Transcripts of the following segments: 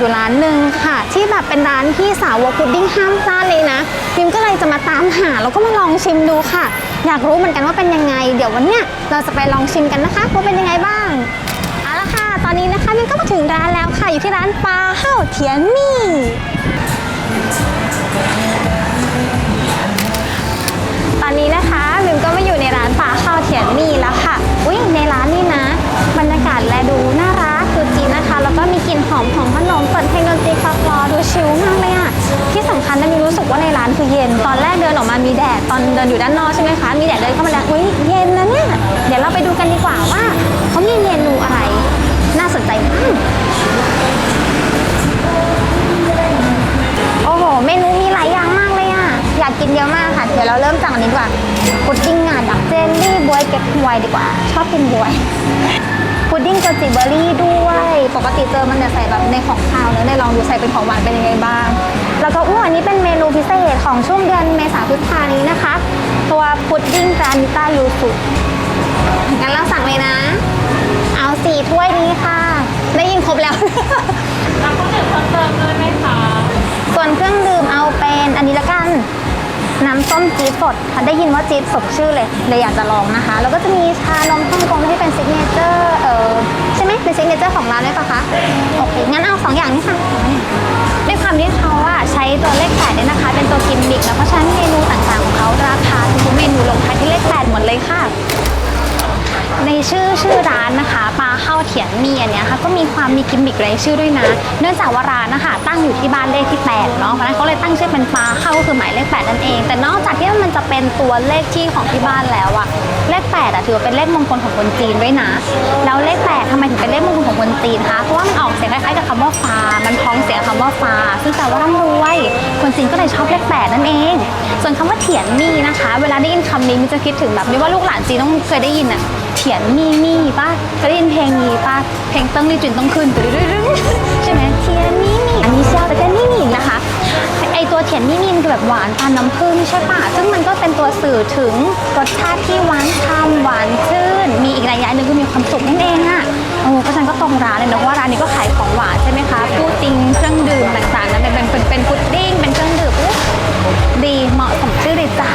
อยู่ร้านหนึ่งค่ะ ที่แบบเป็นร้านที่สาวกพุดดิ้งห้ามพลาดเลยนะพิมก็เลยจะมาตามหาแล้วก็มาลองชิมดูค่ะ อยากรู้เหมือนกันว่าเป็นยังไง เดี๋ยววันเนี้ยเราจะไปลองชิมกันนะคะว่าเป็นยังไงบ้างเอาละค่ะ ตอนนี้นะคะพิมก็มาถึงร้านแล้วค่ะอยู่ที่ร้านปลาเห่าเทียนมี่ ชิลมากเลยอะที่สำคัญนะมีรู้สึกว่าในร้านคือเย็น ตอนแรกเดินออกมามีแดดตอนเดินอยู่ด้านนอกใช่ไหมคะ มีแดดเดินเข้ามาแล้วอุ้ยเย็นนะเนี่ย เดี๋ยวเราไปดูกันดีกว่าว่าเขามีเมนูอะไร น่าสนใจมากโอ้โห เมนูมีหลายอย่างมากเลยอะอยากกินเยอะมากค่ะ เดี๋ยวเราเริ่มจากอันนี้ดีกว่าพุดดิ้งงาดักเจลลี่บวยเก็กฮวยดีกว่า ชอบกินบวย พุดดิ้งเจลจิเบอร์รี่ด้วย ปกติเจอมันจะใส่แบบในของคาวเนอะในลองดูใส่เป็นของหวานเป็นยังไงบ้าง แล้วก็อู้อันนี้เป็นเมนูพิเศษของช่วงเดือนเมษาพฤษภานี้นะคะ ตัวพุดดิ้งจานิต้ายูสุงั้นเราสั่งเลยนะ เอาสี่ถ้วยนี้ค่ะ ได้ยินครบแล้วรับข้าวเหนียวเพิ่มเติมด้วยไหมคะส่วนเครื่องดื่มเอาเป็นอันนี้ละกัน น้ำส้มจี๊ดสดได้ยินว่าจี๊ดสดชื่อเลยเลยอยากจะลองนะคะ แล้วก็จะมีชานมฮ่องกงที่เป็นซิกเนเจอร์เออใช่ไหมเป็นซิกเนเจอร์ของร้านด้วยปะคะโอเคงั้นเอาสองอย่างนี้ค่ะด้วยความที่เขาอะใช้ตัวเลขแปดเนี่ยนะคะ เป็นตัวกิมมิคแล้วเพราะฉะนั้นเมนูต่างๆของเขาราคาทุกเมนูลงท้ายที่เลขแปดหมดเลยค่ะ ในชื่อชื่อร้านนะคะ ปลาข้าวเถียนมีอันเนี้ยค่ะก็มีความมีกิมมิคในชื่อด้วยนะ เนื่องจากว่าร้านนะคะตั้งอยู่ที่บ้านเลขที่8เนาะเพราะฉะนั้นเขาเลยตั้งชื่อเป็นปลาเข้าก็คือหมายเลข8นั่นเอง แต่นอกจากที่มันจะเป็นตัวเลขที่ของที่บ้านแล้วอะเลข8อะถือว่าเป็นเลขมงคลของคนจีนด้วยนะ แล้วเลข8ทำไมถึงเป็นเลขมงคลของคนจีนคะเพราะว่ามันออกเสียงคล้ายๆกับคำว่าฟ้ามันพ้องเสียงคำว่าฟ้า ซึ่งแปลว่าร่ำรวย คนจีนก็เลยชอบเลข8นั่นเอง ส่วนคำว่าเถียนมีนะคะ เวลาได้ยินคำนี้มันจะคิดถึงแบบไม่ว่าลูกหลานจีนต้องเคยได้ยินอะ เถียนมีมีป่ะเคยได้ยินเพลงนี้ป่ะเพลงเติ้งลี่จุนต้องขึ้นใช่ไหมเทียนมีมีอันนี้เซียวแต่แค่มีมีนะคะไอตัวเทียนมีมีมันคือแบบหวานตามน้ำผึ้งใช่ป่ะซึ่งมันก็เป็นตัวสื่อถึงรสชาติที่หวานคำหวานชื่น มีอีกระยะหนึ่งคือมีความสุขนั่นเองอะโอ้เพราะฉันก็ตรงร้านเลยนะเพราะว่าร้านนี้ก็ขายของหวานใช่ไหมคะพูดติงเครื่องดื่มต่างๆนั้นเป็นเป็นเป็นพุดดิ้งเป็นเครื่องดื่มดีเหมาะสมชื่อเลยจ้ะ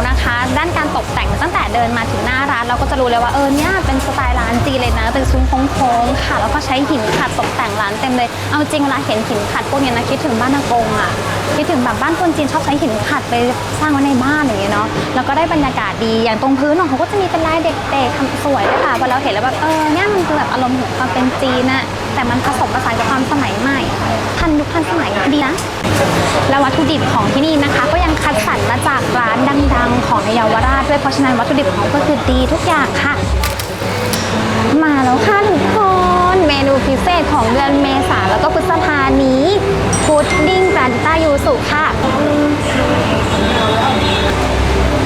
นของเขานะคะ ด้านการตกแต่งตั้งแต่เดินมาถึงหน้าร้านเราก็จะรู้เลยว่าเออเนี่ยเป็นสไตล์ร้านจีนเลยนะเป็นซุ้มโค้งๆค่ะ แล้วก็ใช้หินขัดตกแต่งร้านเต็มเลยเอาจริงเวลาเห็นหินขัดพวกนี้นะคิดถึงบ้านอากงอะคิดถึงแบบบ้านคนจีนชอบใช้หินขัดไปสร้างไว้ในบ้านอย่างเงี้ยเนาะแล้วก็ได้บรรยากาศดีอย่างตรงพื้นของเขาก็จะมีเป็นลายเด็กๆทำสวยเลยค่ะพอเราเห็นแล้วแบบเออเนี่ยมันคือแบบอารมณ์ของความเป็นจีนอะแต่มันผสมผสานกับความสมัยใหม่ทันยุคทันสมัยดีนะและวัตถุดิบของที่นี่ ด้วย เพราะฉะนั้นวัตถุดิบของเขาก็คือดีทุกอย่างค่ะ มาแล้วค่ะทุกคนเมนูพิเศษของเดือนเมษาแล้วก็พฤษภานี้พุดดิ้งปราดิต้ายูสุค่ะ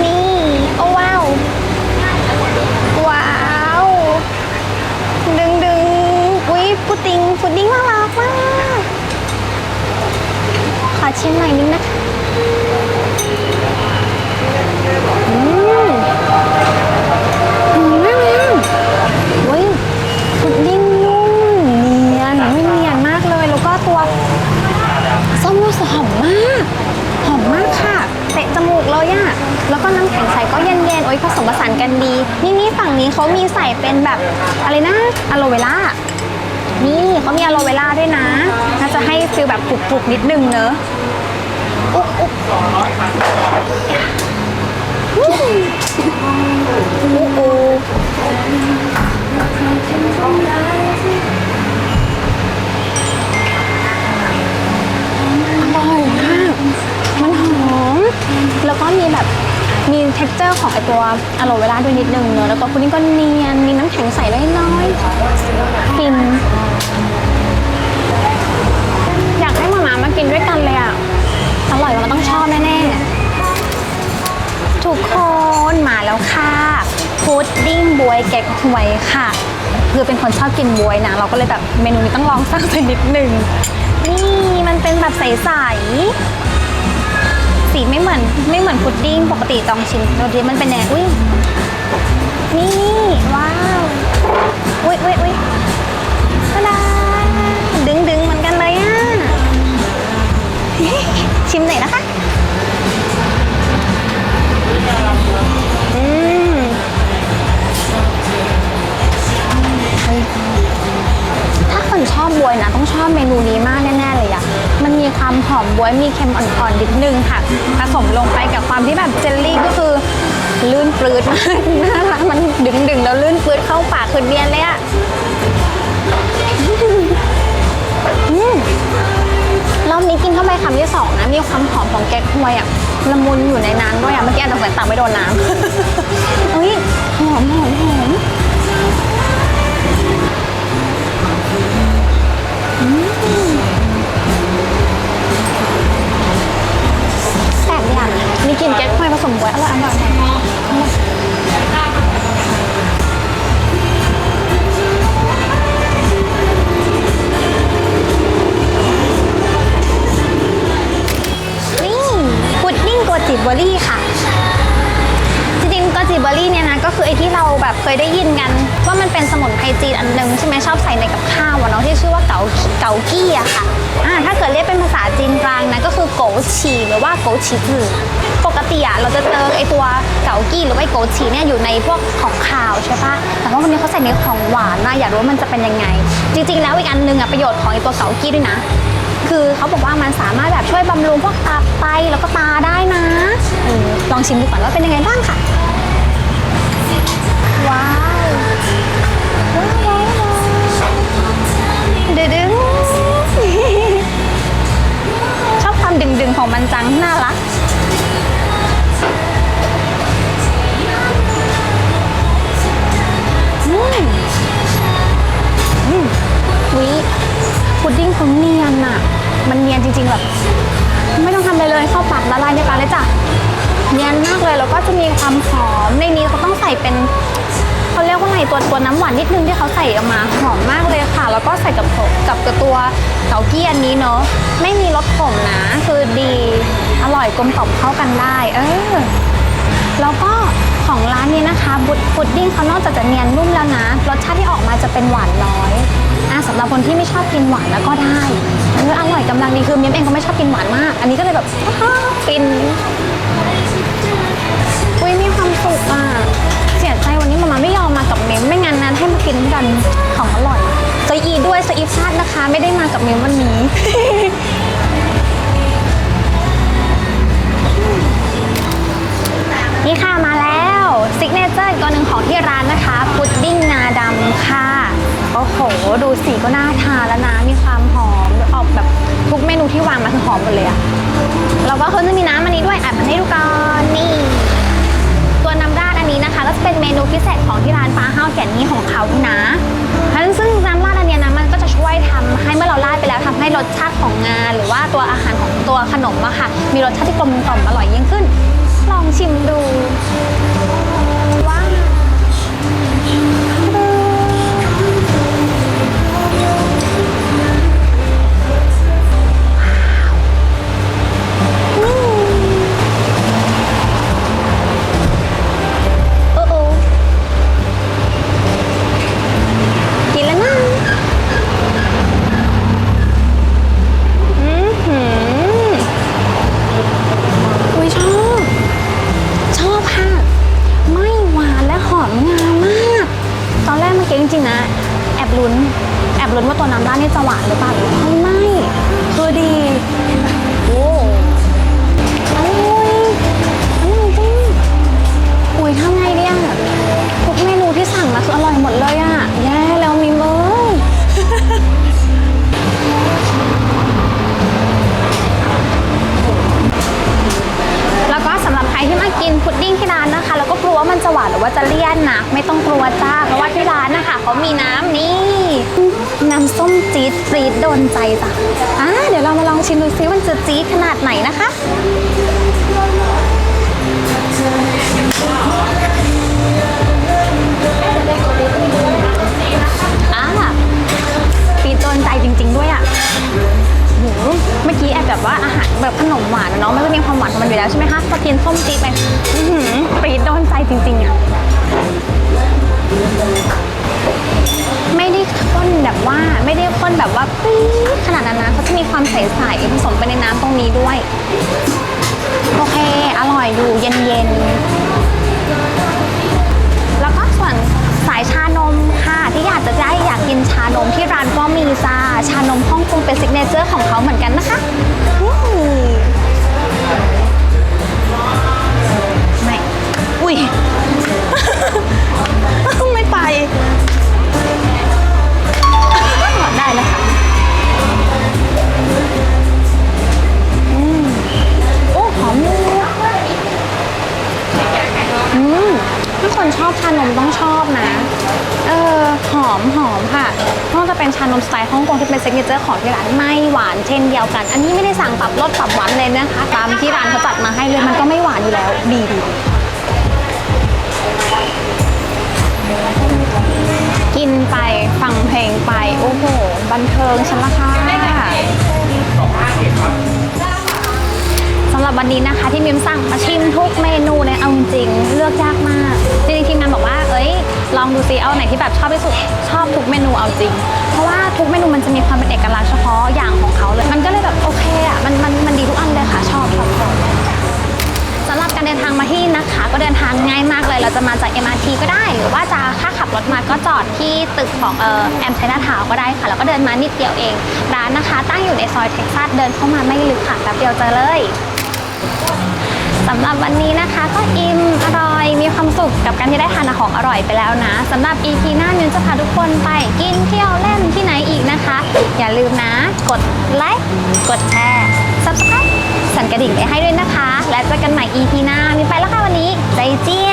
นี่โอ้ว้าว ว้าวดึงดึงๆอุ้ยพุดดิ้งพุดดิ้งน่ารักมาก ขอชิมหน่อยนึงนะคะอืมอืมเฮ้ยพุดดิ้งนุ่มเนียนไม่เนียนมากเลย แล้วก็ตัวส้มรู้สึกหอมมาก หอมมากค่ะ เตะจมูกเลยอะ แล้วก็น้ำแข็งใสก็เย็นๆโอ้ยผสมผสานกันดี นี่นี่ฝั่งนี้เขามีใส่เป็นแบบอะไรนะอะโลเวล่านี่เขามีอะโลเวล่าด้วยนะน่าจะให้ฟิลแบบกรุบๆนิดนึงเนอะอุ๊บอุ๊บอุ๊บอุ๊ ตัวอะโลเวล่าด้วยนิดนึงเนอะแล้วตัวพุดดิ้งก็เนียนมีน้ำแข็งใสน้อยๆฟินอยากให้มามามากินด้วยกันเลยอะอร่อยมันต้องชอบแน่ๆทุกคนมาแล้วค่ะพุดดิ้งบวยแกงหวยค่ะ คือเป็นคนชอบกินบวยนะเราก็เลยแบบเมนูนี้ต้องลองสักนิดนึงนี่มันเป็นแบบใสๆ สีไม่เหมือนไม่เหมือนพุดดิ้งปกติตองชิมโราดีมันเป็นแนวอุ้ยนี่ว้าวอุ้ยอุ้ยอุ้ยตาดาดึงดึงเหมือนกันเลยอะชิมหน่อยนะคะ ชอบบวยนะ ต้องชอบเมนูนี้มากแน่ๆเลยอะมันมีความหอมบวยมีเค็มอ่อนๆนิดนึงค่ะผสมลงไปกับความที่แบบเจลลี่ก็คือลื่นปลื้ดมากน่ารักมันดึงๆแล้วลื่นปลื้ดเข้าปากคือเนียนเลยอะรอบนี้กินเข้าไปคำที่สองนะมีความหอมของแก๊กฮวยอะละมุนอยู่ในนั้นด้วยอะเมื่อกี้อันดับเหมือนตักไม่โดนน้ำเฮ้ยหอมหอมหอม กลิ่นแก๊สไฟผสมบวยอร่อยอร่อยนี่พุดดิ้งโกจิเบอรี่ค่ะ จริงๆโกจิเบอรี่เนี่ยนะ ก็คือไอที่เราแบบเคยได้ยินกัน ว่ามันเป็นสมุนไพรจีนอันหนึงใช่ไหมชอบใส่ในกับข้าวอะเนาะที่ชื่อว่าเกาเฉีหรือว่าโกฉีจือปกติอะเราจะเจอไอตัวเกากี้หรือว่าไอโกฉีเนี่ยอยู่ในพวกของขาวใช่ปะแต่ว่าวันนี้เขาใส่ในของหวานนะอยากรู้ว่ามันจะเป็นยังไง จริงๆแล้วอีกอันหนึงอะประโยชน์ของไอตัวเกากี้ด้วยนะ คือเขาบอกว่ามันสามารถแบบช่วยบำรุงพวกตับไตแล้วก็ตาได้นะอลองชิมดูก่อนว่าเป็นยังไงบ้างค่ะ งมันจังน่ารัก อืมอืมวิพุดดิ้งเขาเนียนอะมันเนียนจริงๆแบบ ไม่ต้องทำอะไรเลยเข้าปากละลายในปากเลยจ้ะเนียนมากเลยแล้วก็จะมีความหอมในนี้เขาต้องใส่เป็น รียกว่าไงตัวตัวน้ำหวานนิดนึงที่เขาใส่ออกมาหอมมากเลยค่ะ แล้วก็ใส่กับผงกับกับตัวเกาเกี้อันนี้เนาะไม่มีรสขมนะ คือดีอร่อยกลมกล่อมเข้ากันได้ เออแล้วก็ของร้านนี้นะคะบุดพุดดิ้งเขานอกจากจะเนียนนุ่มแล้วนะ รสชาติที่ออกมาจะเป็นหวานน้อยอะสำหรับคนที่ไม่ชอบกินหวานแล้วก็ได้เอออร่อยกำลังดีคือมียมเองก็ไม่ชอบกินหวานมาก อันนี้ก็เลยแบบฟินอุ้ยมีความสุขอะ ยใจวันนี้มามาไม่ยอมมากับเมมไม่งั้นนั้นให้มากินกันของอร่อยเซอีด้วยเซอีพลาดนะคะ ไม่ได้มากับเมมวันนี้ นี่ค่ะมาแล้วซิกเนเจอร์อีกตัวหนึ่งของที่ร้านนะคะ พุดดิ้งงาดำค่ะ โอ้โห ดูสีก็น่าทานแล้วนะ มีความหอมออกแบบทุกเมนูที่วางมาคือหอมหมดเลยอะแล้วก็เขาจะมีน้ำอันนี้ด้วยอะมาให้ดูก่อนนี่ ก็จะเป็นเมนูพิเศษของที่ร้านฟ้าห้าวแก่นนี้ของเขานะเพราะฉะนั้นซึ่งน้ำราดอันเนี้ยนะมันก็จะช่วยทำให้เมื่อเราราดไปแล้วทำให้รสชาติของงานหรือว่าตัวอาหารของตัวขนมอะค่ะ มีรสชาติที่กลมกล่อมอร่อยยิ่งขึ้น ลองชิมดู จ้า เพราะว่าที่ร้านนะคะเขามีน้ำนี่ น้ำส้มจี๊ดฟรีดโดนใจจ้ะอ่าเดี๋ยวเรามาลองชิมดูซิว่ามันจะจี๊ดขนาดไหนนะคะอะปีดโดนใจจริงๆด้วยอะโหเมื่อกี้แอบแบบว่าอาหารแบบขนมหวานเนาะมันก็มีความหวานของมันอยู่แล้วใช่ไหมคะพอกินส้มจี๊ดไปอื้อหือปีดโดนใจจริงๆอะ ไม่ได้ข้นแบบว่าไม่ได้ข้นแบบว่าปี๊ดขนาดนั้นนะเขาจะมีความใสๆผสมไปในน้ำตรงนี้ด้วย โอเค อร่อยอยู่เย็นๆ แล้วก็ส่วนสายชานมค่ะ ที่อยากจะได้อยากกินชานมที่ร้านก็มีจ้าชานมฮ่องกงเป็นซิกเนเจอร์ของเขาเหมือนกันนะคะ มถ้าคนชอบชานมต้องชอบนะ เออหอมหอมค่ะนอกจากเป็นชานมสไตล์ฮ่องกงที่เป็นซิกเนเจอร์ของที่ร้านไม่หวานเช่นเดียวกัน อันนี้ไม่ได้สั่งปรับรสปรับหวานเลยนะคะ ตามที่ร้านเขาจัดมาให้เลยมันก็ไม่หวานอยู่แล้ว ดีดีกินไปฟังเพลงไป โอ้โห บันเทิงฉันละค่ะสำหรับวันนี้นะคะที่มิมสั่งมาชิมทุกเมน จริงๆเลือกยากมาก จริงๆทีมงานบอกว่า เอ้ย ลองดูซิเอาไหนที่แบบชอบที่สุด ชอบทุกเมนูเอาจริง เพราะว่าทุกเมนูมันจะมีความเป็นเอกลักษณ์เฉพาะอย่างของเขาเลย มันก็เลยแบบโอเคอะ มันมันมันดีทุกอันเลยค่ะ ชอบชอบชอบสำหรับการเดินทางมาที่นะคะ ก็เดินทางง่ายมากเลย เราจะมาจาก MRT ก็ได้ หรือว่าจะถ้าขับรถมาก็จอดที่ตึกของเอ่อแอมไชน่าทาวก็ได้ค่ะ แล้วก็เดินมานิดเดียวเอง ร้านนะคะ ตั้งอยู่ในซอยเท็กซัส เดินเข้ามาไม่ลึกค่ะ แป๊บเดียวเจอเลย สำหรับวันนี้นะคะ ก็อิ่มอร่อยมีความสุขกับการที่ได้ทานของอร่อยไปแล้วนะสำหรับ EP หน้ามิวจะพาทุกคนไปกินเที่ยวเล่นที่ไหนอีกนะคะ อย่าลืมนะ กดไลค์กดแชร์ subscribe สั่นกระดิ่งไปให้ด้วยนะคะ และเจอกันใหม่ EP หน้ามิวไปแล้วค่ะวันนี้ใจเจี้ย